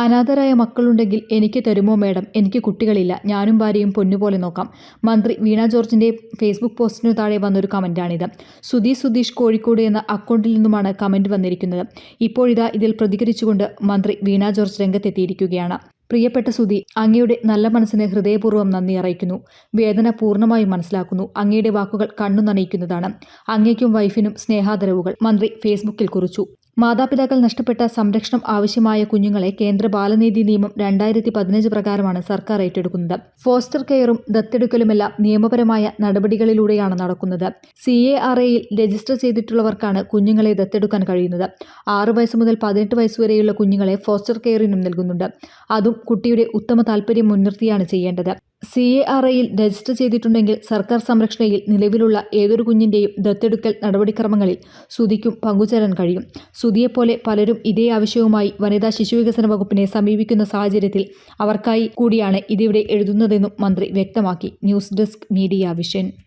അനാഥരായ മക്കളുണ്ടെങ്കിൽ എനിക്ക് തരുമോ മേഡം? എനിക്ക് കുട്ടികളില്ല. ഞാനും ഭാര്യയും പൊന്നുപോലെ നോക്കാം. മന്ത്രി വീണ ജോർജിന്റെ ഫേസ്ബുക്ക് പോസ്റ്റിനു താഴെ വന്നൊരു കമന്റാണിത്. സുധി സുധീഷ് കോഴിക്കോട് എന്ന അക്കൗണ്ടിൽ നിന്നുമാണ് കമന്റ് വന്നിരിക്കുന്നത്. ഇപ്പോഴിതാ ഇതിൽ പ്രതികരിച്ചുകൊണ്ട് മന്ത്രി വീണ ജോർജ് രംഗത്തെത്തിയിരിക്കുകയാണ്. പ്രിയപ്പെട്ട സുധി അങ്ങയുടെ നല്ല മനസ്സിന് ഹൃദയപൂർവം നന്ദി അറിയിക്കുന്നു. വേദന പൂർണമായും മനസ്സിലാക്കുന്നു. അങ്ങയുടെ വാക്കുകൾ കണ്ണു നനയിക്കുന്നതാണ് അങ്ങയ്ക്കും വൈഫിനും സ്നേഹാദരവുകൾ മന്ത്രി ഫേസ്ബുക്കിൽ കുറിച്ചു. മാതാപിതാക്കൾ നഷ്ടപ്പെട്ട സംരക്ഷണം ആവശ്യമായ കുഞ്ഞുങ്ങളെ കേന്ദ്ര ബാലനീതി നിയമം രണ്ടായിരത്തി പതിനഞ്ച് പ്രകാരമാണ് സർക്കാർ ഏറ്റെടുക്കുന്നത്. ഫോസ്റ്റർ കെയറും ദത്തെടുക്കലുമെല്ലാം നിയമപരമായ നടപടികളിലൂടെയാണ് നടക്കുന്നത്. സി എ ആർ എയിൽ രജിസ്റ്റർ ചെയ്തിട്ടുള്ളവർക്കാണ് കുഞ്ഞുങ്ങളെ ദത്തെടുക്കാൻ കഴിയുന്നത്. ആറ് വയസ്സ് മുതൽ പതിനെട്ട് വയസ്സ് വരെയുള്ള കുഞ്ഞുങ്ങളെ ഫോസ്റ്റർ കെയറിനും നൽകുന്നുണ്ട്. അതും കുട്ടിയുടെ ഉത്തമ താൽപ്പര്യം മുൻനിർത്തിയാണ് ചെയ്യേണ്ടത്. സി എ ആർ ഐയിൽ രജിസ്റ്റർ ചെയ്തിട്ടുണ്ടെങ്കിൽ സർക്കാർ സംരക്ഷണയിൽ നിലവിലുള്ള ഏതൊരു കുഞ്ഞിന്റെയും ദത്തെടുക്കൽ നടപടിക്രമങ്ങളിൽ സുതിക്കും പങ്കുചേരാൻ കഴിയും. സുതിയെപ്പോലെ പലരും ഇതേ ആവശ്യവുമായി വനിതാ ശിശുവികസന വകുപ്പിനെ സമീപിക്കുന്ന സാഹചര്യത്തിൽ അവർക്കായി കൂടിയാണ് ഇതിവിടെ എഴുതുന്നതെന്നും മന്ത്രി വ്യക്തമാക്കി. News desk media vision.